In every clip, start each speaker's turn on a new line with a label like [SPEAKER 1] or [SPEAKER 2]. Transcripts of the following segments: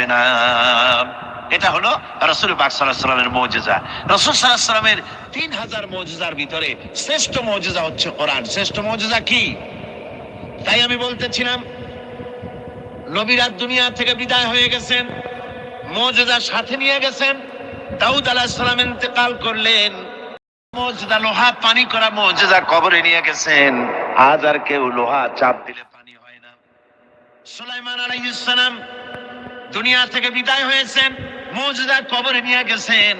[SPEAKER 1] হবে না। এটা হলো রসুল পাক সাল্লামের মৌজেজা। রসুল সাল্লামের তিন হাজার মৌজেজার ভিতরে শ্রেষ্ঠ মৌজেজা হচ্ছে কোরআন। শ্রেষ্ঠ মৌজেজা কি? তাই আমি বলতেছিলাম নবীরা দুনিয়া থেকে বিদায় হয়ে গেছেন, মৌজেজা সাথে নিয়ে গেছেন, দাউদ আলাহ সালাম ইন্তেকাল করলেন মৌজেদা লোহা, পানি করা মৌজেদা কবরে নিয়ে গেছেন। আজ আর কেউ লোহা চাপ দিলে পানি হয় না। সুলাইমান আলাইহিস দুনিয়া থেকে বিদায় হয়েছেন মৌজেদা কবরে নিয়ে গেছেন।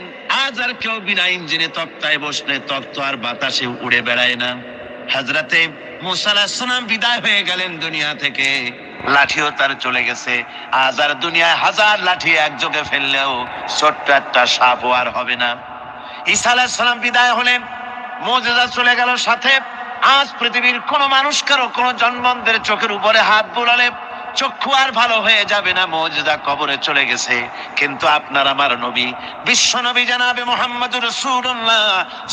[SPEAKER 1] আজ আর কেউ বিনা ইঞ্জিনে তক্তায় বসলে তক্ত আর বাতাসে উড়ে বেড়ায় না। হাজরাতে মুসালাম বিদায় হয়ে গেলেন দুনিয়া থেকে। লাঠিও তার চলে গেছে। আজ আর দুনিয়ায় হাজার লাঠি একযোগে ফেললেও ছোট্ট একটা সাপও আর হবে না। ঈসা সালাম বিদায় হলেন, মৌজেদা চলে গেল সাথে। আজ পৃথিবীর কোন মানুষ কারও কোন জন্মদের চোখের উপরে হাত বুলালে চক্ষু আর ভালো হয়ে যাবে না, মৌজেদা কবরে চলে গেছে। কিন্তু আপনার আমার নবী, বিশ্ব নবী জানাবে মোহাম্মদুর রাসূলুল্লাহ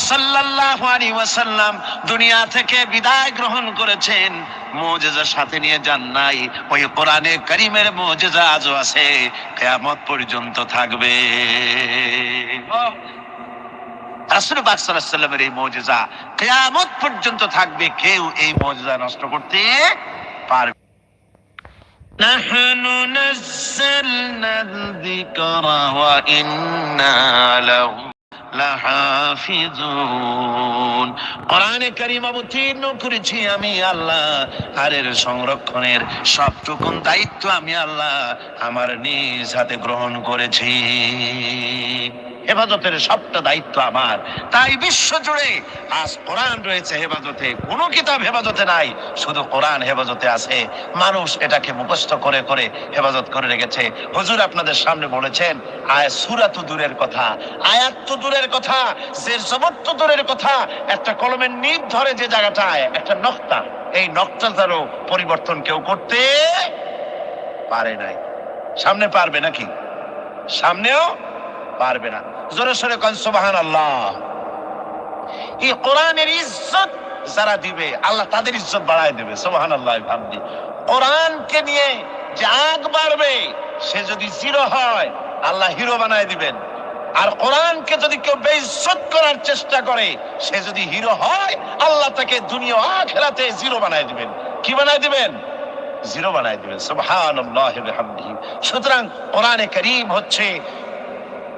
[SPEAKER 1] সাল্লাল্লাহু আলাইহি ওয়াসাল্লাম দুনিয়া থেকে বিদায় গ্রহণ করেছেন। মৌজেজা সাথে নিয়ে যান নাই, ওই কোরআনে কারিমের মৌজেজা আজও আছে, কিয়ামত পর্যন্ত থাকবে। রাসূল সাল্লাল্লাহু এই মৌজেজা কিয়ামত পর্যন্ত থাকবে, কেউ এই মৌজেজা নষ্ট করতে পারবে نحن نزلنا الذكر وإنا له লাহাফিজুন কোরআনে কারীম অবতীর্ণ করেছি আমি আল্লাহ আর এর সংরক্ষণের সবটুকুন দায়িত্ব আমি আল্লাহ আমার নিজ হাতে গ্রহণ করেছি হেফাজতের সবটা দায়িত্ব আমার। তাই বিশ্ব জুড়ে আজ কোরআন রয়েছে হেফাজতে। কোনো কিতাব হেফাজতে নাই, শুধু কোরআন হেফাজতে আছে। মানুষ এটাকে মুখস্থ করে করে হেফাজত করে রেখেছে। হুজুর আপনাদের সামনে বলেছেন আয় সুরা তো দূরের কথা, আয়াত তো দূরের কথা যে জবর তো দূরের কথা। একটা কলমের নিপ ধরে যে জায়গাটায়, একটা নকতা, এই নকটাটারও পরিবর্তন কেউ করতে পারে নাই। সামনে পারবে নাকি? সামনেও পারবে না। জোরে সোরে কন সুবাহান আল্লাহ এই কোরআনের ইজ্জত যারা দিবে, আল্লাহ তাদের ইজ্জত বাড়ায় দেবে সুবাহান আল্লাহ ভাবদি কোরআনকে নিয়ে যে আগ বাড়বে, সে যদি জিরো হয়, আল্লাহ হিরো বানায় দিবেন। আর কোরআনকে যদি কেউ বেইজ্জত করার চেষ্টা করে, সে যদি হিরো হয়, আল্লাহ তাকে দুনিয়া আখেরাতে জিরো বানায় দিবেন। কি বানায় দিবেন? জিরো বানায় দিবেন, সুবহানাল্লাহি, বিহামদিহি। সুতরাং কোরআনে কারীম হচ্ছে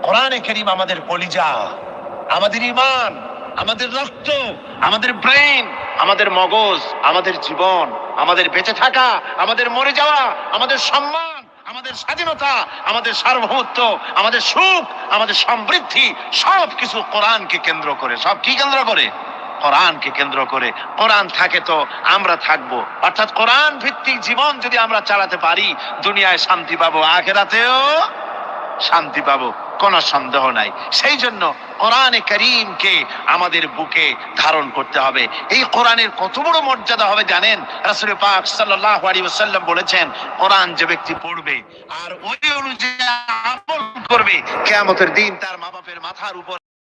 [SPEAKER 1] কোরআনে করিম আমাদের কলিজা, আমাদের ইমান আমাদের রক্ত, আমাদের ব্রেন আমাদের মগজ, আমাদের জীবন, আমাদের বেঁচে থাকা, আমাদের মরে যাওয়া, আমাদের সম্মান, আমাদের স্বাধীনতা, আমাদের সার্বভৌমত্ব, আমাদের সুখ, আমাদের সমৃদ্ধি সব কিছু কোরআনকে কেন্দ্র করে। সব কি কেন্দ্র করে? কোরআনকে কেন্দ্র করে। কোরআন থাকে তো আমরা থাকব। অর্থাৎ কোরআন ভিত্তিক জীবন যদি আমরা চালাতে পারি, দুনিয়ায় শান্তি পাবো, আখেরাতেও শান্তি পাবো। কোনো সন্দেহ নাই। সেই জন্য কোরআনে করিমকে আমাদের বুকে ধারণ করতে হবে। এই কোরআনের কত বড় মর্যাদা হবে জানেন? রাসূল পাক সাল্লাল্লাহু আলাইহি ওয়াসাল্লাম বলেছেন, কোরআন যে ব্যক্তি পড়বে আর ওই অনুযায়ী করবে, কিয়ামতের দিন তার মা বাপের মাথার উপর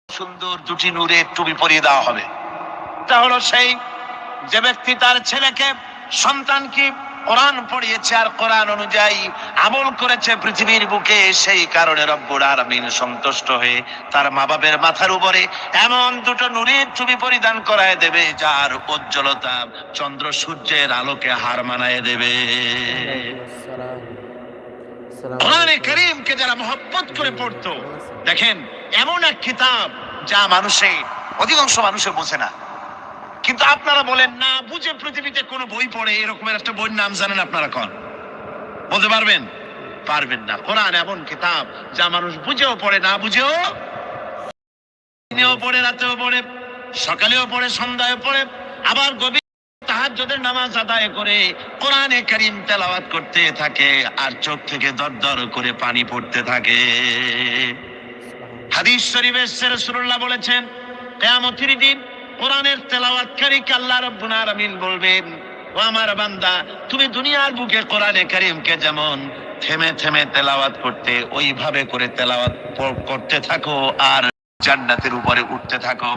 [SPEAKER 1] সুন্দর দুটি নূরের টুপি পরিয়ে দেওয়া হবে। তা হলো সেই যে ব্যক্তি তার ছেলেকে, সন্তানকে কোরআন পড়িয়েছে আর কোরআন অনুযায়ী আমল করেছে পৃথিবীর বুকে, সেই কারণে রব্বুর আলামিন সন্তুষ্ট হয়ে তার মা বাপের মাথার উপরে এমন দুটো নুরির চুবি পরিধান করায় দেবে, যার উজ্জ্বলতা চন্দ্র সূর্যের আলোকে হার মানায় দেবে। কোরআনে করিমকে যারা মহব্বত করে পড়তো, দেখেন, এমন এক কিতাব যা মানুষে, অধিকাংশ মানুষে বোঝে না। কিন্তু আপনারা বলেন, না, বুঝে পৃথিবীতে কোনো বই পড়ে, এরকমের একটা বইয়ের নাম জানেন আপনারা কন? বলতে পারবেন? পারবেন না। কোরআন এমন কিতাব যা মানুষ বুঝেও পড়ে, না বুঝেও দিনেও পড়ে, রাতেও পড়ে, সকালেও পড়ে সন্ধ্যায় পড়ে, আবার গভীর তাহাজ্জুদের নামাজ আদায় করে কোরআনে কারীম তেলাওয়াত করতে থাকে আর চোখ থেকে দর দর করে পানি পড়তে থাকে। হাদিস শরীফে রাসূলুল্লাহ বলেছেন, কিয়ামতের দিন কোরআনের তেলাওয়াতকারীকে আল্লাহ রাব্বুল আলামিন বলবেন, ও আমার বান্দা, তুমি দুনিয়ার বুকে কোরআনে কারীমকে যেমন থেমে থেমে তেলাওয়াত করতে, ওইভাবে করে তেলাওয়াত করতে থাকো আর জান্নাতের উপরে উঠতে থাকো।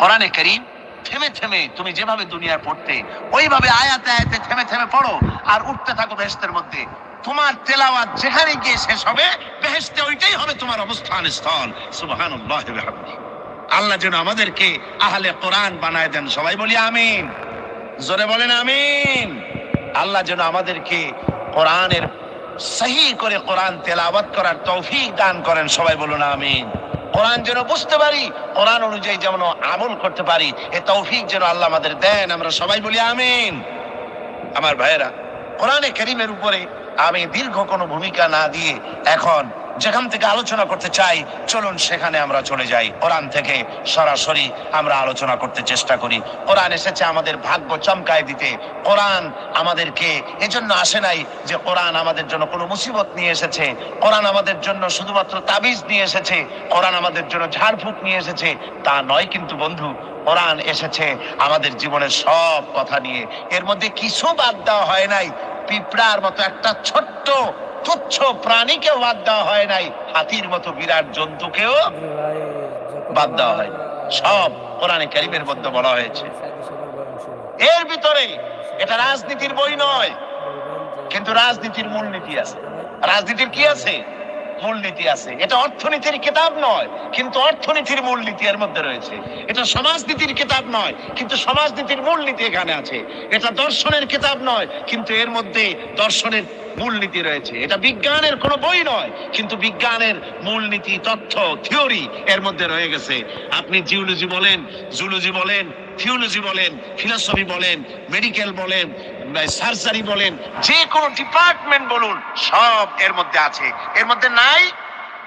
[SPEAKER 1] কোরআনে কারীম থেমে থেমে তুমি যেভাবে দুনিয়ায় পড়তে, ওইভাবে আয়াতে আয়াতে থেমে থেমে পড়ো আর উঠতে থাকো বেহেস্তের মধ্যে। তোমার তেলাওয়াত যেখানে গিয়ে শেষ হবে বেহেস্তে ওইটাই হবে তোমার অবস্থান স্থল। বিহামদিহি। আল্লাহ যেন আমাদেরকে আহলে কোরআন বানায় দেন। সবাই বলি আমিন। জোরে বলেন আমিন। আল্লাহ যেন আমাদেরকে কোরআনের সহি করে কোরআন তেলাওয়াত করার তৌফিক দান করেন। সবাই বলুন আমিন। কোরআন যেন বুঝতে পারি, কোরআন অনুযায়ী যেমন আমল করতে পারি, এ তৌফিক যেন আল্লাহ আমাদের দেন। আমরা সবাই বলি আমিন। আমার ভাইয়েরা, কোরআনে করিমের উপরে আমি দীর্ঘ কোনো ভূমিকা না দিয়ে এখন যেখান থেকে আলোচনা করতে চাই, চলুন সেখানে আমরা চলে যাই। কোরআন থেকে সরাসরি আমরা আলোচনা করতে চেষ্টা করি। কোরআন এসেছে আমাদের ভাগ্য চমকায় দিতে। কোরআন আমাদেরকে এজন্য আসে নাই যে কোরআন আমাদের জন্য কোনো মুসিবত নিয়ে এসেছে। কোরআন আমাদের জন্য শুধুমাত্র তাবিজ নিয়ে এসেছে। কোরআন আমাদের জন্য ঝাড়ফুঁক নিয়ে এসেছে। তা নয় কিন্তু বন্ধু, কোরআন এসেছে আমাদের জীবনের সব কথা নিয়ে। এর মধ্যে কিছু বাদ দেওয়া হয় নাই। পিঁপড়ার মতো একটা ছোট্ট তুচ্ছ প্রাণীকে বাদ দেওয়া হয় নাই, হাতির মতো বিরাট জন্তুকেও বাদ দেওয়া হয় সব কোরআনে কারিমের মধ্যে বলা হয়েছে। এর ভিতরে এটা রাজনীতির বই নয়, কিন্তু রাজনীতির মূলনীতি আছে। রাজনীতির কি আছে? মূলনীতি আছে। এটা অর্থনীতির কিতাব নয়, কিন্তু অর্থনীতির মূলনীতি এর মধ্যে রয়েছে। এটা সমাজনীতির কিতাব নয়, কিন্তু সমাজনীতির মূলনীতি এখানে আছে। এটা দর্শনের কিতাব নয়, কিন্তু এর মধ্যে দর্শনের মূলনীতি রয়েছে। এটা বিজ্ঞানের কোনো বই নয়, কিন্তু বিজ্ঞানের মূলনীতি, তথ্য, থিওরি এর মধ্যে রয়ে গেছে। আপনি জিওলজি বলেন, জুলজি বলেন, থিওলজি বলেন, ফিলসফি বলেন, মেডিকেল বলেন সার্জারি বলেন, যে কোনো ডিপার্টমেন্ট বলুন, সব এর মধ্যে আছে। এর মধ্যে নাই,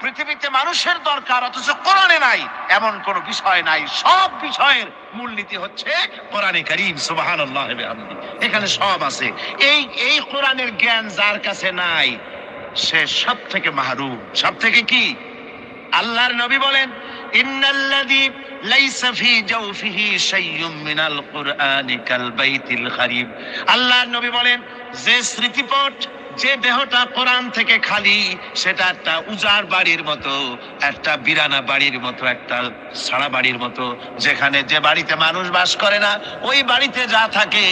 [SPEAKER 1] পৃথিবীতে মানুষের দরকার, অথচ কোরআনে নাই, এমন কোন বিষয় নাই। সব বিষয়ের মূলনীতি হচ্ছে কোরআনে করিম বিহামদি। এখানে সব আছে। এই এই কোরআনের জ্ঞান যার কাছে নাই, সে সব থেকে মাহরুম। সব থেকে কি? আল্লাহর নবী বলেন ইন্নাল্লাযী লাইসা ফি জাওফিহি মিনাল কুরআনি কাল নবী বলেন, যে স্মৃতিপট, যে দেহটা কোরআন থেকে খালি, সেটা একটা উজাড় বাড়ির মতো, একটা বিরানা বাড়ির মতো, একটা সারা বাড়ির মতো, যেখানে যে বাড়িতে মানুষ বাস করে না, ওই বাড়িতে যা থাকে,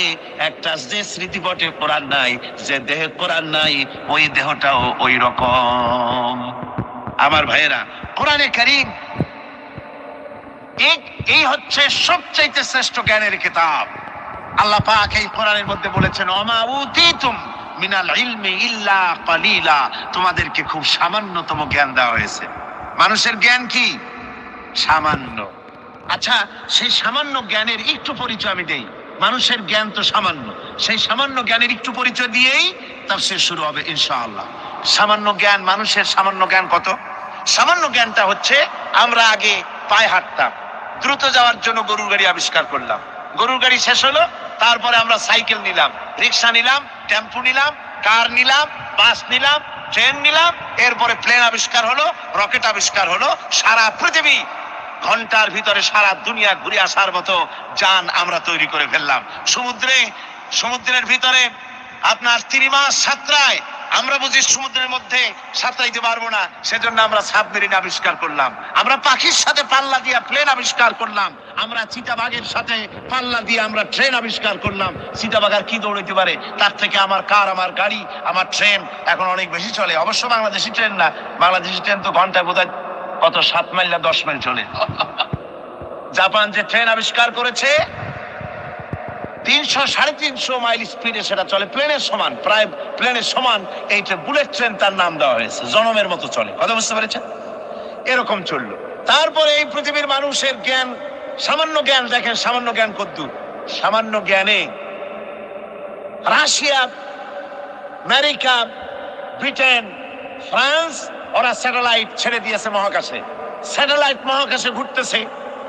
[SPEAKER 1] একটা যে স্মৃতিপটে কোরআন নাই, যে দেহে কোরআন নাই, ওই দেহটাও ওই রকম। আমার ভাইয়েরা, কোরআনে কারিম এই হচ্ছে সবচাইতে শ্রেষ্ঠ জ্ঞানের কিতাব। আল্লাহ পাক এই কোরআনের মধ্যে বলেছেন অমা উতিতুম মিনাল ইলমি ইল্লা কালিলা। তোমাদেরকে খুব সামান্যতম জ্ঞান দেওয়া হয়েছে। মানুষের জ্ঞান কি? সামান্য। আচ্ছা সেই সামান্য জ্ঞানের একটু পরিচয় আমি দেই। মানুষের জ্ঞান তো সামান্য। সেই সামান্য জ্ঞানের একটু পরিচয় দিয়েই তার সে শুরু হবে, ইনশাআল্লাহ। সামান্য জ্ঞান, মানুষের সামান্য জ্ঞান কত? সামান্য জ্ঞানটা হচ্ছে, আমরা আগে পায়ে হাঁটতাম। দ্রুত যাওয়ার জন্য গরুর গাড়ি আবিষ্কার করলাম। গরুর গাড়ি শেষ হলো, তারপরে আমরা সাইকেল নিলাম। রিক্সা নিলাম, টেম্পু নিলাম, কার নিলাম, বাস নিলাম, ট্রেন নিলাম, এরপরে প্লেন আবিষ্কার হলো, রকেট আবিষ্কার হলো, সারা পৃথিবী ঘণ্টার ভিতরে সারা দুনিয়া ঘুরে আসার মতো যান আমরা তৈরি করে ফেললাম। সমুদ্রে, সমুদ্রের ভিতরে আপনার তিন মাস সাঁতরায় আমরা বুঝি সমুদ্রের মধ্যে সাঁতরাইতে পারব না, সেজন্য আমরা সাবমেরিন আবিষ্কার করলাম। আমরা পাখির সাথে পাল্লা দিয়ে প্লেন আবিষ্কার করলাম। আমরা চিতাবাঘের সাথে পাল্লা দিয়ে আমরা ট্রেন আবিষ্কার করলাম। চিতাবাঘ আর কি দৌড়াইতে পারে? তার থেকে আমার কার আমার গাড়ি, আমার ট্রেন এখন অনেক বেশি চলে। অবশ্য বাংলাদেশি ট্রেন না। বাংলাদেশি ট্রেন তো ঘন্টায় বোধহয় কত সাত মাইল না দশ মাইল চলে। জাপান যে ট্রেন আবিষ্কার করেছে তিনশো, সাড়ে তিনশো মাইল স্পিডে সেটা চলে। প্লেনের সমান, প্রায় প্লেনের সমান এই ট্রেন বুলেট ট্রেন তার নাম দেওয়া হয়েছে, জনমের মতো চলে। কথা বুঝতে পেরেছেন? এরকম চলল। তারপরে এই পৃথিবীর মানুষের জ্ঞান, সামান্য জ্ঞান, দেখেন সামান্য জ্ঞান কদ্দুর। সামান্য জ্ঞানে রাশিয়া, আমেরিকা, ব্রিটেন, ফ্রান্স, ওরা স্যাটেলাইট ছেড়ে দিয়েছে মহাকাশে। স্যাটেলাইট মহাকাশে ঘুরতেছে,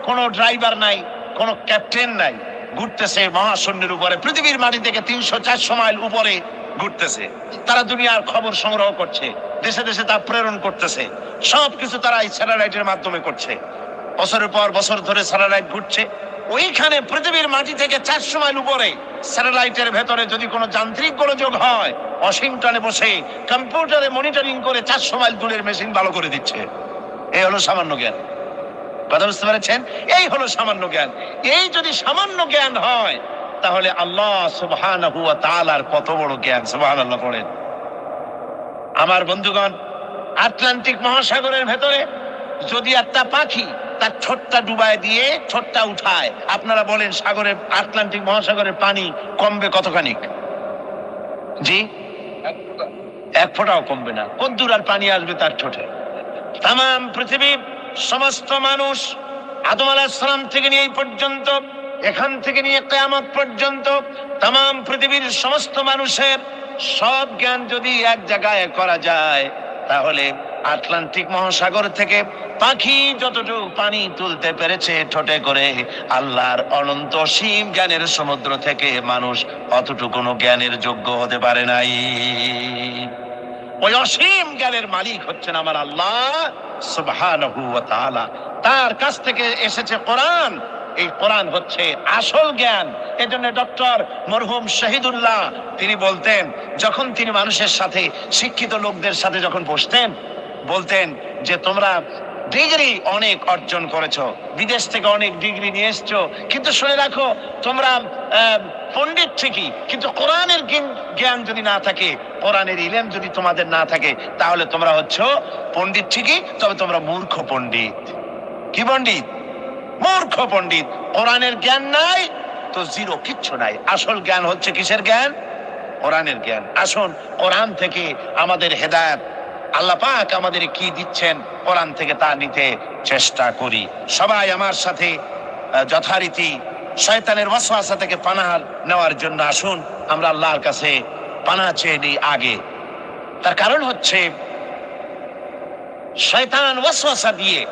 [SPEAKER 1] কোনো ড্রাইভার নাই, কোনো ক্যাপ্টেন নাই। ঘুরতেছে মহাশূন্যের উপরে। পৃথিবীর মাটি থেকে তিনশো চারশো মাইল উপরে ঘুরতেছে। তারা দুনিয়ার খবর সংগ্রহ করছে। দেশে দেশে তা প্রেরণ করতেছে। সব কিছু তারা এই স্যাটেলাইটের মাধ্যমে করছে। বছরের পর বছর ধরে স্যাটেলাইট ঘুরছে। ওইখানে পৃথিবীর মাটি থেকে চারশো মাইল উপরে স্যাটেলাইটের ভেতরে যদি কোনো যান্ত্রিক গোলযোগ হয়, ওয়াশিংটনে বসে কম্পিউটারে মনিটরিং করে চারশো মাইল দূরের মেশিন ভালো করে দিচ্ছে। এই হলো সামান্য জ্ঞান। বুঝতে পেরেছেন এই হলো সামান্য জ্ঞান। এই যদি সামান্য জ্ঞান হয়, তাহলে আল্লাহ সুবহানাহু ওয়া তাআলার কত বড় জ্ঞান, সুবহানাল্লাহ পড়েন। আমার বন্ধুগণ, আটলান্টিক মহাসাগরের ভেতরে যদি একটা পাখি তার ছোট্টা ডুবায় দিয়ে ছোট্টা উঠায়, আপনারা বলেন সাগরের, আটলান্টিক মহাসাগরের পানি কমবে কতখানিক? জি? এক ফোঁটাও কমবে না। কদ্দুর আর পানি আসবে তার ঠোঁটে। তাম পৃথিবীর সমস্ত মানুষ আদম আলাহিসাম থেকে নিয়ে পর্যন্ত, এখান থেকে নিয়ে কেয়ামত পর্যন্ত তাম পৃথিবীর সমস্ত মানুষের সব জ্ঞান যদি এক জায়গায় করা যায়, তাহলে আটলান্টিক মহাসাগর থেকে পাখি যতটুকু পানি তুলতে পেরেছে ঠোঁটে করে, আল্লাহর অনন্ত সীম জ্ঞানের সমুদ্র থেকে মানুষ অতটুকু জ্ঞানের যোগ্য হতে পারে নাই। ওই অসীম জ্ঞানের মালিক হচ্ছেন আমার আল্লাহ সুবহানাহু তার কাছ থেকে এসেছে কোরআন। এই কোরআন হচ্ছে আসল জ্ঞান। এজন্য ডক্টর মরহুম শহীদুল্লাহ তিনি বলতেন, যখন তিনি মানুষের সাথে, শিক্ষিত লোকদের সাথে যখন বসতেন, বলতেন যে তোমরা ডিগ্রি অনেক অর্জন করেছ। বিদেশ থেকে অনেক ডিগ্রি নিয়ে এসছো। কিন্তু শুনে রাখো, তোমরা পণ্ডিত ঠিকই, কিন্তু কোরআনের জ্ঞান যদি না থাকে, কোরআনের ইলেম যদি তোমাদের না থাকে, তাহলে তোমরা হচ্ছ পণ্ডিত ঠিকই, তবে তোমরা মূর্খ পণ্ডিত। কি পণ্ডিত? মূর্খ পণ্ডিত। কোরআনের জ্ঞান নাই, তো জিরো, কিচ্ছু নাই। আসল জ্ঞান হচ্ছে কিসের জ্ঞান? কোরআনের জ্ঞান। আসুন, কোরআন থেকে আমাদের হেদায়েত আল্লাহ পাক আমাদের কি দিচ্ছেন কোরআন থেকে তা নিতে চেষ্টা করি। সবাই আমার সাথে যথারীতি শয়তানের ওয়াসওয়াসা থেকে পানাহ নেওয়ার জন্য আসুন, আমরা আল্লাহর কাছে পানা চেয়ে নিই আগে। তার কারণ হচ্ছে, শয়তান ওয়াসওয়াসা দিয়ে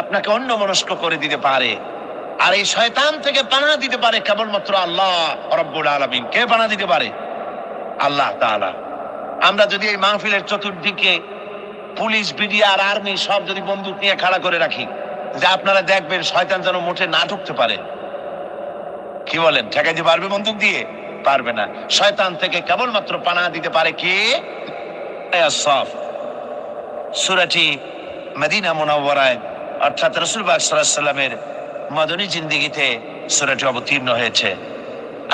[SPEAKER 1] আপনাকে অন্য মনস্ক করে দিতে পারে। আর এই শয়তান থেকে পানা দিতে পারে কেবলমাত্র আল্লাহ রব্বুল আলমিন। কে পানা দিতে পারে? আল্লাহ তাআলা। আমরা যদি এই মাহফিলের চতুর্দিকে পুলিশ, বিডিআর, আর্মি সব যদি বন্দুক নিয়ে খাড়া করে রাখি, যে আপনারা দেখবেন শয়তান যেন মোটে না ঢুকতে পারে। কি বলেন? ঠেকাইতে পারবে বন্দুক দিয়ে? পারবে না। শয়তান থেকে কেবলমাত্র পানা দিতে পারে কে? সুরাটি মদিনা মুনাওয়ারায়, অর্থাৎ রসুলবাগ সাল্লামের মদনী জিন্দিগিতে সুরাটি অবতীর্ণ হয়েছে।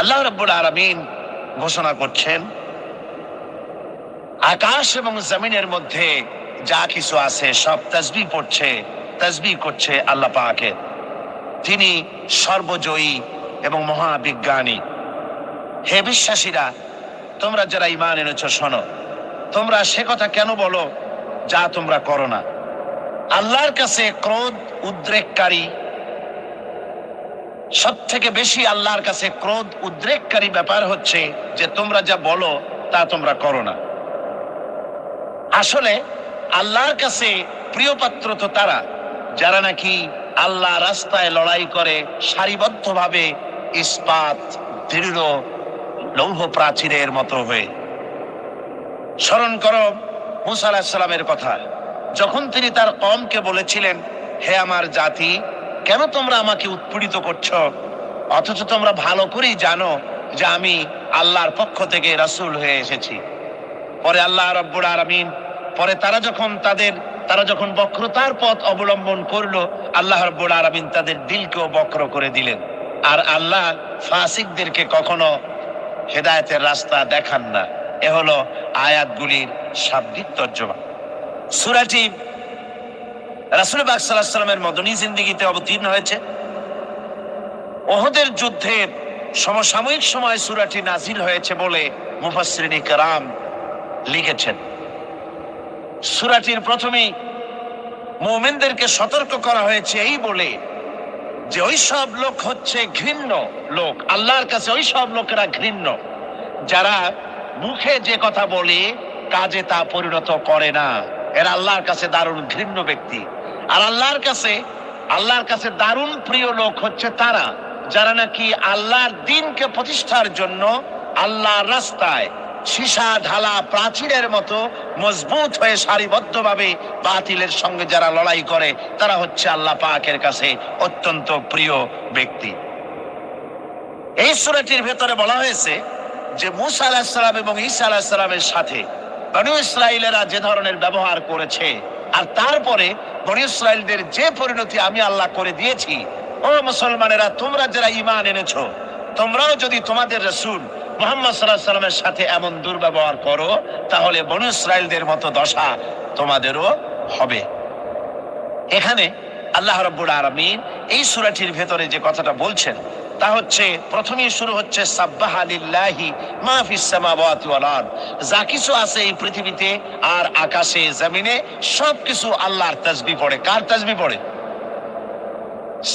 [SPEAKER 1] আল্লাহ রব্বুল আলমিন ঘোষণা করছেন আকাশ এবং জমিনের মধ্যে যা কিছু আছে, সব তসবি পড়ছে তসবি করছে আল্লাহ পাকে। তিনি সর্বজয়ী এবং মহাবিজ্ঞানী। হে বিশ্বাসীরা, তোমরা যারা ইমান এনেছ, শোনো। তোমরা সে কথা কেন বলো যা তোমরা করো না? আল্লাহর কাছে ক্রোধ উদ্রেককারী সব থেকে বেশি আল্লাহর কাছে ক্রোধ উদ্রেককারী ব্যাপার হচ্ছে যে তোমরা যা বলো তা তোমরা করো না। আসলে আল্লাহর কাছে প্রিয় পাত্র তো তারা, যারা নাকি আল্লাহ রাস্তায় লড়াই করে সারিবদ্ধভাবে ইস্পাত, দৃঢ়, লৌহ প্রাচীরের মতো হয়ে। স্মরণ করো মুসা কথা, যখন তিনি তার কমকে বলেছিলেন, হে আমার জাতি, কেন তোমরা আমাকে উৎপীড়িত করছ? অথচ তোমরা ভালো করেই জানো যে আমি আল্লাহর পক্ষ থেকে রাসুল হয়ে এসেছি। পরে আল্লাহ রব্বুল আলামিন পরে তারা যখন তাদের, তারা যখন বক্রতার পথ অবলম্বন করল, আল্লাহ রব্বুল আরবিন তাদের দিলকেও বক্র করে দিলেন। আর আল্লাহ ফাসিকদেরকে কখনো হেদায়তের রাস্তা দেখান না। এ হলো আয়াতগুলির শাব্দিক তর্জমা। সুরাটি রাসুল বাক সাল্লাহ মদনী জিন্দিগিতে অবতীর্ণ হয়েছে। ওহদের যুদ্ধে সমসাময়িক সময় সুরাটি নাজিল হয়েছে বলে মুফাসরিনী কারাম লিখেছেন। সূরাটির প্রথমেই মুমিনদেরকে সতর্ক করা হয়েছে এই বলে যে ওই সব লোক হচ্ছে ঘৃণ্য লোক, আল্লাহর কাছে ওই সব লোকেরা ঘৃণ্য। যারা মুখে যে কথা বলে, কাজে তা পরিণত করে না। এরা আল্লাহর কাছে দারুণ ঘৃণ্য ব্যক্তি। আর আল্লাহর কাছে আল্লাহর কাছে দারুণ প্রিয় লোক হচ্ছে তারা, যারা নাকি আল্লাহর দিনকে প্রতিষ্ঠার জন্য আল্লাহর রাস্তায় সীসা ঢালা প্রাচীরের মতো মজবুত হয়ে সারিবদ্ধভাবে বাতিলের সঙ্গে যারা লড়াই করে, তারা হচ্ছে আল্লাহ পাকের কাছে অত্যন্ত প্রিয় ব্যক্তি। এই সুরাটির ভেতরে বলা হয়েছে যে মুসা আলাহিসাল্লাম এবং ঈসা আলাহিসাল্লামের সাথে বনু ইসরায়েলেরা যে ধরনের ব্যবহার করেছে, আর তারপরে বনি ইসরায়েলদের যে পরিণতি আমি আল্লাহ করে দিয়েছি, ও মুসলমানেরা, তোমরা যারা ইমান এনেছো, তোমরাও যদি তোমাদের রসুল মোহাম্মদ সাল্লাহ সাল্লামের সাথে এমন দুর্ব্যবহার করো, তাহলে বনু ইসরায়েলদের মতো দশা তোমাদেরও হবে। এখানে আল্লাহ রব্বুল এই সুরাটির ভেতরে যে কথাটা বলছেন, তা হচ্ছে, প্রথমেই শুরু হচ্ছে, সাব্বাহা লিল্লাহি মা সামাওয়াতি ওয়াল আরদ। যা কিছু আছে এই পৃথিবীতে আর আকাশে, জমিনে সব কিছু আল্লাহর তাসবিহ পড়ে। কার তাসবিহ পড়ে?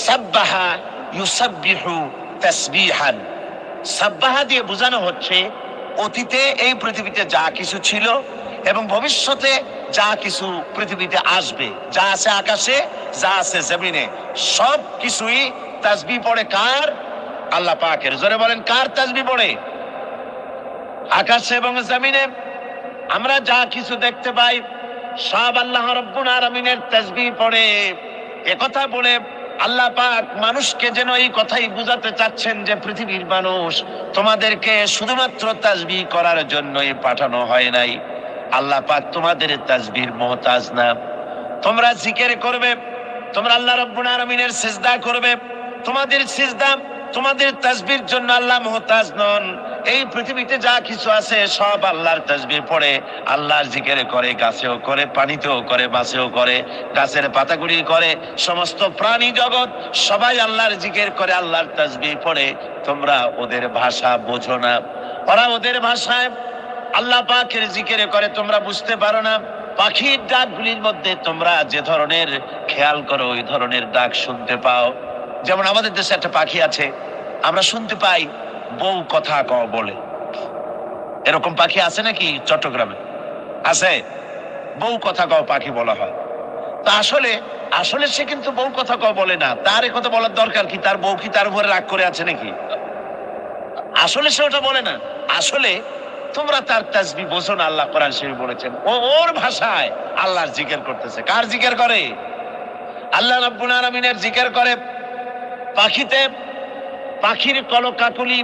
[SPEAKER 1] সাব্বাহা ইউসাব্বিহু তাসবিহান। সাব্বাহা দিয়ে বোঝানো হচ্ছে, অতীতে এই পৃথিবীতে যা কিছু ছিল এবং ভবিষ্যতে যা কিছু পৃথিবীতে আসবে, যা আছে আকাশে, যা আছে জমিনে, সব কিছুই তাসবি পড়ে কার? আল্লাহ পাকের। জোরে বলেন, কার তাসবি পড়ে? আকাশে এবং জমিনে। আমরা যা কিছু দেখতে পাই, সব আল্লাহ রব্বুল আলামিনের তাসবি পড়ে। একথা বলে আল্লাহ পাক মানুষকে যেন এই কথাই বুঝাতে চাচ্ছেন যে পৃথিবীর মানুষ তোমাদেরকে শুধুমাত্র তাজবি করার জন্যই পাঠানো হয় নাই। আল্লাহ পাক তোমাদের তাজবির মহতাজ না। তোমরা জিকের করবে, তোমরা আল্লাহ রব্বুল আলামিনের সেজদা করবে, তোমাদের সিজদা তোমাদের তাসবির জন্য আল্লাহ মহতাজ নন। এই পৃথিবীতে যা কিছু আছে সব আল্লাহর তাসবির পড়ে। আল্লাহর জিকির করে, গাছেও করে, পানিতেও করে বাসেও করে, গাছের পাতাগুড়ি করে, সমস্ত প্রাণী জগৎ সবাই আল্লাহর জিকের করে, আল্লাহর তাসবির পড়ে। তোমরা ওদের ভাষা বোঝো না। ওরা ওদের ভাষায় আল্লাহ পাকের জিকিরে করে, তোমরা বুঝতে পারো না। পাখির ডাকগুলির মধ্যে তোমরা যে ধরনের খেয়াল করো, ওই ধরনের ডাক শুনতে পাও। যেমন আমাদের দেশে একটা পাখি আছে, আমরা শুনতে পাই, বউ কথা ক বলে। এরকম পাখি আছে নাকি চট্টগ্রামে? আছে। বউ কথা ক পাখি বলা হয়। তা আসলে আসলে সে কিন্তু বউ কথা ক বলে না। তার এ কথা বলার দরকার কি? তার বউ কি তার উপরে রাগ করে আছে নাকি? আসলে সে ওটা বলে না। আসলে, তোমরা তার তাজবি বোঝো না, আল্লাহ কোরআন শরীফ বলেছেন। ও ওর ভাষায় আল্লাহর জিকির করতেছে। কার জিকির করে? আল্লাহ রাব্বুল আলামিনের জিকির করে। পাখিতে পাখির কলকাকুলি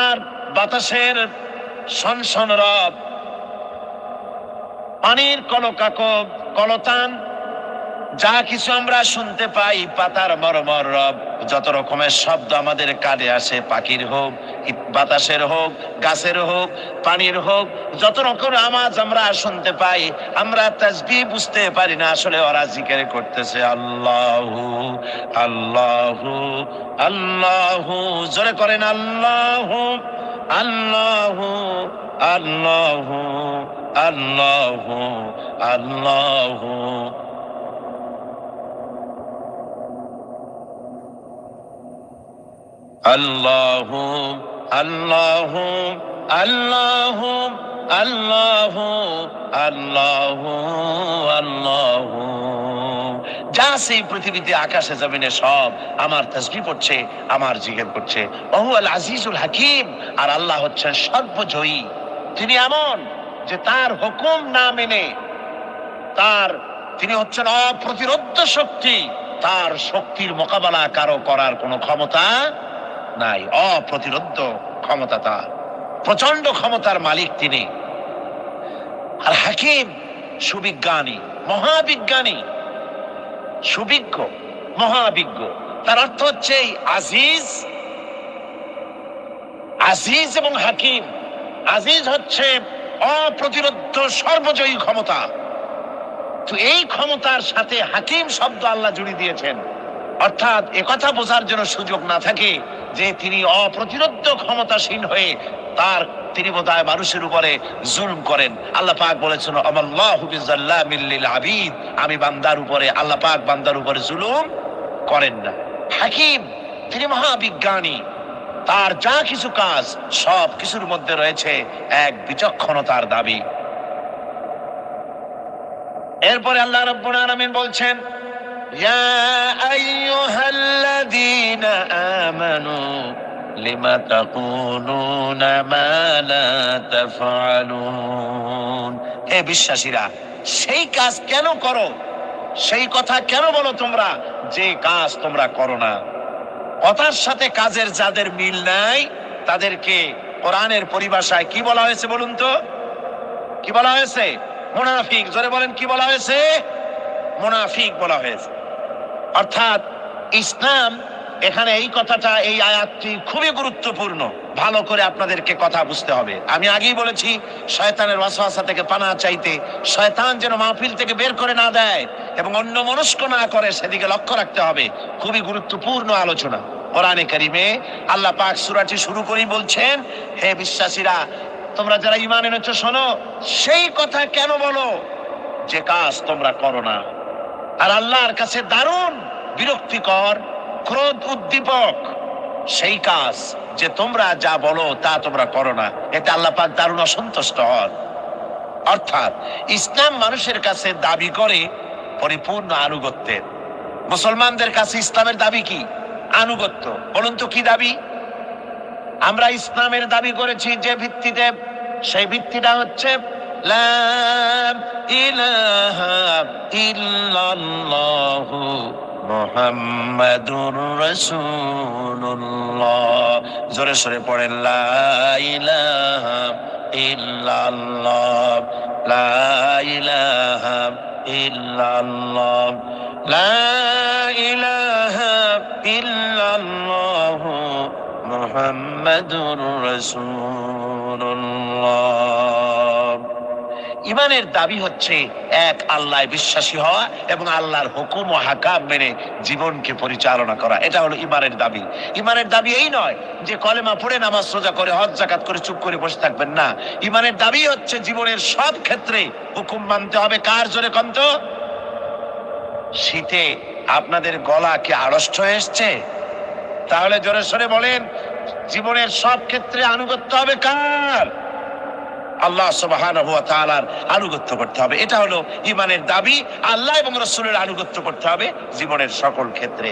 [SPEAKER 1] আর বাতাসের সনসন রব। পানির কলকাক কলতান যা কিছু আমরা শুনতে পাই, পাতার মরমর রব। যত রকমের শব্দ আমাদের কানে আসে, পাখির হোক বাতাসের হোক, গাছের হোক, পানির হোক, যত রকম আওয়াজ আমরা শুনতে পাই, আমরা তাসবি বুঝতে পারি না, আসলে ওরা জিকির করতেছে, আল্লাহ, আল্লাহু, আল্লাহ। জোরে করেন, আল্লাহু, আল্লাহ, আল্লাহু আল্লাহু আল্লাহু। আল্লাহ আল্লাহ আল্লাহ আল্লাহ আল্লাহ আল্লাহ। যা সেই পৃথিবীতে, আকাশে, জমিনে সব আমার তসবি পড়ছে, আমার জিজ্ঞেস করছে। ওহু আল আজিজুল হাকিম। আর আল্লাহ হচ্ছেন সর্বজয়ী। তিনি এমন যে তার হুকুম না মেনে, তার, তিনি হচ্ছেন অপ্রতিরোধ্য শক্তি। তার শক্তির মোকাবেলা কারও করার কোনো ক্ষমতা নাই অপ্রতিরোধ্য ক্ষমতা তার প্রচণ্ড ক্ষমতার মালিক তিনি। আর হাকিম, সুবিজ্ঞানী, মহাবিজ্ঞানী, সুবিজ্ঞ, মহাবিজ্ঞ। তার অর্থ হচ্ছে আজিজ আজিজ এবং হাকিম। আজিজ হচ্ছে অপ্রতিরোধ্য সর্বজয়ী ক্ষমতা। তো এই ক্ষমতার সাথে হাকিম শব্দ আল্লাহ জুড়ে দিয়েছেন। অর্থাৎ একথা বোঝার জন্য সুযোগ না থাকে যে তিনি অপ্রতিরোধ্য ক্ষমতাসীন হয়ে তার তিনি বোধহয় মানুষের উপরে জুলম করেন। আল্লাহ পাক বলেছেন আবিদ। আমি বান্দার উপরে, আল্লাহ পাক বান্দার উপরে জুলুম করেন না। হাকিম, তিনি মহাবিজ্ঞানী। তার যা কিছু কাজ সব কিছুর মধ্যে রয়েছে এক বিচক্ষণতার দাবি। এরপরে আল্লাহ রাব্বুল আলামিন বলছেন ইয়া আইয়ুহাল্লাযীনা আমানু লিমা তাকুনুনা মা লা তাফআলুন হে বিশ্বাসীরা, সেই কাজ কেন করো? সেই কথা কেন বলো তোমরা? যে কাজ তোমরা করো না। কথার সাথে কাজের যাদের মিল নাই, তাদেরকে কোরআনের পরিভাষায় কি বলা হয়েছে বলুন তো? কি বলা হয়েছে? মুনাফিক, জোরে বলেন কি বলা হয়েছে? মুনাফিক বলা হয়েছে। অর্থাৎ ইসলাম, এখানে এই কথাটা, এই আয়াতটি খুবই গুরুত্বপূর্ণ। ভালো করে আপনাদেরকে কথা বুঝতে হবে। আমি আগেই বলেছি, শয়তানের ওয়াসওয়াসা থেকে পানা চাইতে শয়তান যেন মাহফিল থেকে বের করে না দেয় এবং অন্য মনস্ক না করে, সেদিকে লক্ষ্য রাখতে হবে। খুবই গুরুত্বপূর্ণ আলোচনা। কোরআনে কারিমে আল্লাহ পাক সূরাটি শুরু করেই বলছেন, হে বিশ্বাসীরা, তোমরা যারা ঈমান এনেছো, শোনো, সেই কথা কেন বলো? যে কাজ তোমরা করো না। আর আল্লাহর কাছে দারুণ বিরক্তিকর, ক্রোধ উদ্দীপক সেই কাজ যে তোমরা যা বলো তা তোমরা করো না। এতে আল্লাহ পাক দারুণ অসন্তুষ্ট হন। অর্থাৎ ইসলাম মানুষের কাছে দাবি করে পরিপূর্ণ আনুগত্যের। মুসলমানদের কাছে ইসলামের দাবি কি? আনুগত্য। বলুন তো কি দাবি? আমরা ইসলামের দাবি করেছি যে ভিত্তিতে, সেই ভিত্তিটা হচ্ছে লা ইলাহা ইল্লাল্লাহু মুহাম্মাদুর রাসূলুল্লাহ। জোরে সরে পড়েন, লা ইলাহা ইল্লাল্লাহ, লা ইলাহা ইল্লাল্লাহ, লা ইলাহা ইল্লাল্লাহু মুহাম্মাদুর রাসূলুল্লাহ। ইমানের দাবি হচ্ছে এক আল্লাহ বিশ্বাসী হওয়া এবং আল্লাহর হুকুম ও হাকাম মেনে জীবনকে পরিচালনা করা। এটা হলো ইমানের দাবি। ইমানের দাবি এই নয় যে কলেমা পড়ে নামাজ সোজা করে, হজ জাকাত করে, চুপ করে বসে থাকবেন। না, ইমানের দাবি হচ্ছে জীবনের সব ক্ষেত্রে হুকুম মানতে হবে। কার জোরে কন্ত শীতে আপনাদের গলা কি আড়ষ্ট হয়ে এসছে? তাহলে জোরে সরে বলেন, জীবনের সব ক্ষেত্রে আনুগত্য হবে কার? আল্লাহ সুবহানাহু ওয়া আনুগত্য করতে হবে। এটা হলো ইমানের দাবি। আল্লাহ এবং রাসূলের আনুগত্য করতে হবে জীবনের সকল ক্ষেত্রে।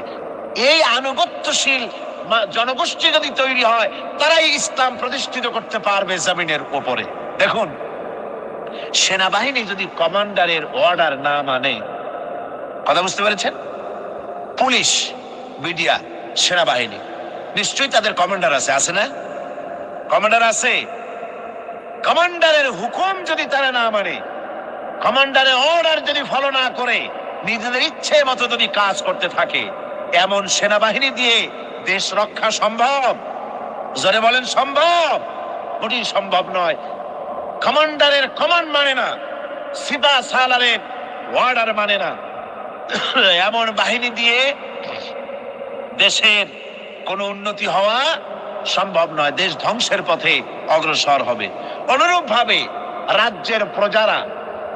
[SPEAKER 1] এই আনুগত্যশীল জনগোষ্ঠী যদি তৈরি হয়, তারাই ইসলাম প্রতিষ্ঠিত করতে পারবে জমিনের উপরে। দেখুন, সেনাবাহিনী যদি কমান্ডারের অর্ডার না মানে কথা বুঝতে পেরেছেন? পুলিশ, মিডিয়া, সেনাবাহিনী, নিশ্চয়ই তাদের কমান্ডার আছে আছে না? কমান্ডার আছে। কমান্ডারের হুকুম যদি তারা না মানে কমান্ডারের অর্ডার যদি ফলো না করে, নিজেদের ইচ্ছে মতো যদি কাজ করতে থাকে, এমন সেনাবাহিনী দিয়ে দেশ রক্ষা সম্ভব? জোরে বলেন, সম্ভব? মোটেই সম্ভব নয়। কমান্ডারের কমান্ড মানে না সিপা সালারের অর্ডার মানে না। এমন বাহিনী দিয়ে দেশের কোনো উন্নতি হওয়া সম্ভব নয়। দেশ ধ্বংসের পথে অগ্রসর হবে। অনুরূপ ভাবে রাজ্যের প্রজারা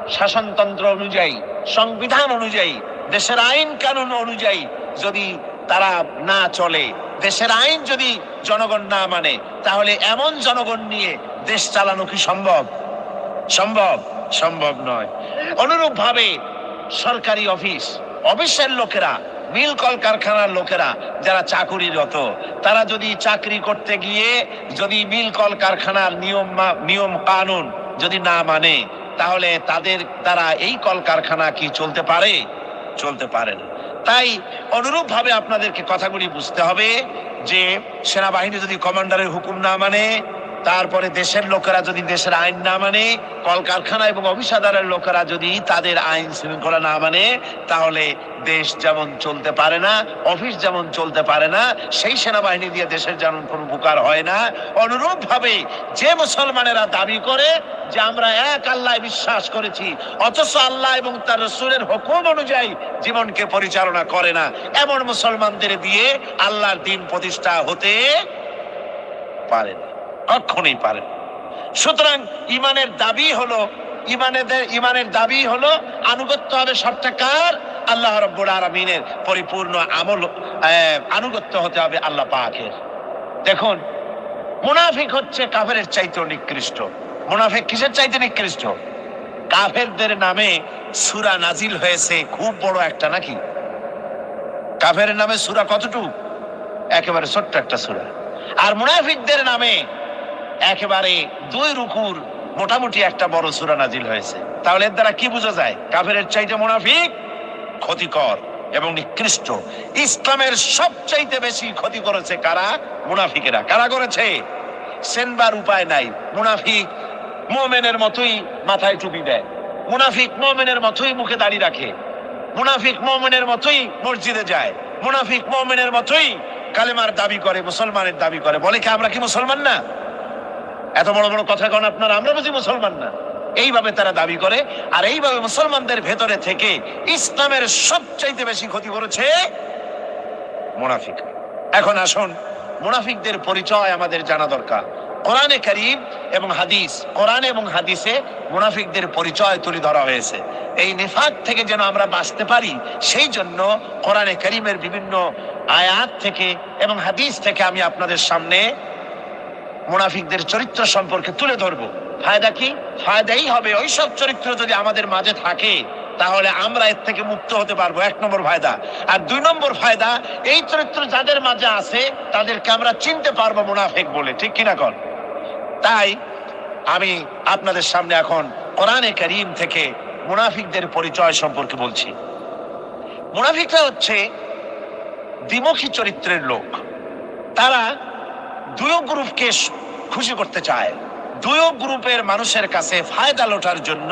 [SPEAKER 1] শাসনতন্ত্র অনুযায়ী, সংবিধান অনুযায়ী, দেশের আইন কানুন অনুযায়ী যদি তারা না চলে, দেশের আইন যদি জনগণ না মানে তাহলে এমন জনগণ নিয়ে দেশ চালানো কি সম্ভব? সম্ভব সম্ভব নয়। অনুরূপ ভাবে সরকারি অফিস, অফিসের লোকেরা মিল কলকারখানার লোকেরা যারা চাকুরিরত, তারা যদি চাকরি করতে গিয়ে যদি মিল কলকারখানার নিয়ম নিয়ম কানুন যদি না মানে তাহলে তাদের দ্বারা এই কলকারখানা কি চলতে পারে? চলতে পারে না। তাই অনুরূপ ভাবে আপনাদেরকে কথাগুলি বুঝতে হবে যে, সেনাবাহিনী যদি কমান্ডারের হুকুম না মানে তারপরে দেশের লোকেরা যদি দেশের আইন না মানে কলকারখানা এবং অফিসাদারের লোকেরা যদি তাদের আইন শৃঙ্খলা না মানে তাহলে দেশ যেমন চলতে পারে না, অফিস যেমন চলতে পারে না, সেই সেনাবাহিনী দিয়ে দেশের যেমন কোনো উপকার হয় না। অনুরূপ ভাবে যে মুসলমানেরা দাবি করে যে আমরা এক আল্লাহ বিশ্বাস করেছি, অথচ আল্লাহ এবং তার রসুলের হুকুম অনুযায়ী জীবনকে পরিচালনা করে না, এমন মুসলমানদের দিয়ে আল্লাহর দিন প্রতিষ্ঠা হতে পারে না। কখনই পারে। না। সুতরাং ইমানের দাবি হলো ইমানের ইমানের দাবি হলো আনুগত্য হবে সবটা কার? আল্লাহ রব্বুল আলমিনের পরিপূর্ণ আমল আনুগত্য হতে হবে আল্লাহ পাকের। দেখুন, মুনাফিক হচ্ছে কাফেরের চাইতে নিকৃষ্ট। মুনাফিক কিসের চাইতে নিকৃষ্ট? কাফেরদের নামে সুরা নাজিল হয়েছে, খুব বড় একটা নাকি? কাফের নামে সুরা কতটুকু? একেবারে ছোট্ট একটা সুরা। আর মুনাফিকদের নামে একেবারে দুই রুকুর মোটামুটি একটা বড় সুরা নাজিল হয়েছে। তাহলে এর দ্বারা কি বোঝা যায়? কাফেরের চাইতে মুনাফিক ক্ষতিকর এবং নিকৃষ্ট। ইসলামের সবচাইতে বেশি ক্ষতি করেছে কারা? মুনাফিকেরা। কারা করেছে? সেনবার উপায় নাই। মুনাফিক মোমেনের মতোই মাথায় টুপি দেয়। মুনাফিক মোমেনের মতোই মুখে দাঁড়িয়ে রাখে। মুনাফিক মোমেনের মতোই মসজিদে যায়। মুনাফিক মোমেনের মতোই কালেমার দাবি করে, মুসলমানের দাবি করে। বলে কি আমরা কি মুসলমান না? এত বড় বড় কথা কন আপনারা, আমরা বুঝি মুসলমান না। এইভাবে তারা দাবি করে, আর এইভাবে মুসলমানদের ভেতরে থেকে ইসলামের সবচাইতে বেশি ক্ষতি করেছে মুনাফিক। এখন আসুন, মুনাফিকদের পরিচয় আমাদের জানা দরকার। কোরআনে করিম এবং হাদিস, কোরআন এবং হাদিসে মুনাফিকদের পরিচয় তুলে ধরা হয়েছে। এই নিফাক থেকে যেন আমরা বাঁচতে পারি, সেই জন্য কোরআনে করিমের বিভিন্ন আয়াত থেকে এবং হাদিস থেকে আমি আপনাদের সামনে মুনাফিকদের চরিত্র সম্পর্কে তুলে ধরবো। ফায়দা কি? ফায়দাই হবে ওই সব চরিত্র যদি আমাদের মাঝে থাকে, তাহলে আমরা এর থেকে মুক্ত হতে পারব। এক নম্বর ফায়দা। আর দুই নম্বর ফায়দা, এই চরিত্র যাদের মাঝে আছে, তাদেরকে আমরা চিনতে পারব মুনাফিক বলে। ঠিক কিনা কর তাই আমি আপনাদের সামনে এখন কোরআনে করিম থেকে মুনাফিকদের পরিচয় সম্পর্কে বলছি। মুনাফিকরা হচ্ছে দ্বিমুখী চরিত্রের লোক। তারা দুই গ্রুপকে খুশি করতে চায়। দুই গ্রুপের মানুষের কাছে ফায়দা লোটার জন্য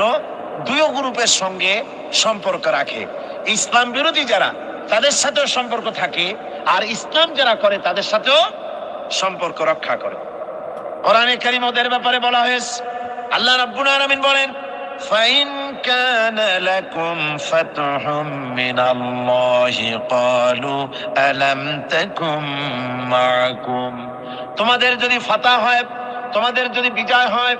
[SPEAKER 1] দুই গ্রুপের সঙ্গে সম্পর্ক রাখে। ইসলাম বিরোধী যারা, তাদের সাথেও সম্পর্ক থাকে আর ইসলাম যারা করে, তাদের সাথেও সম্পর্ক রক্ষা করে। কোরআনে কারীম ওদের ব্যাপারে বলা হয়েছে। আল্লাহ রাব্বুল আলামিন বলেন فإن كان لكم فتح من الله قالوا ألم تكن معكم তোমাদের যদি ফাতা হয় তোমাদের যদি বিজয় হয়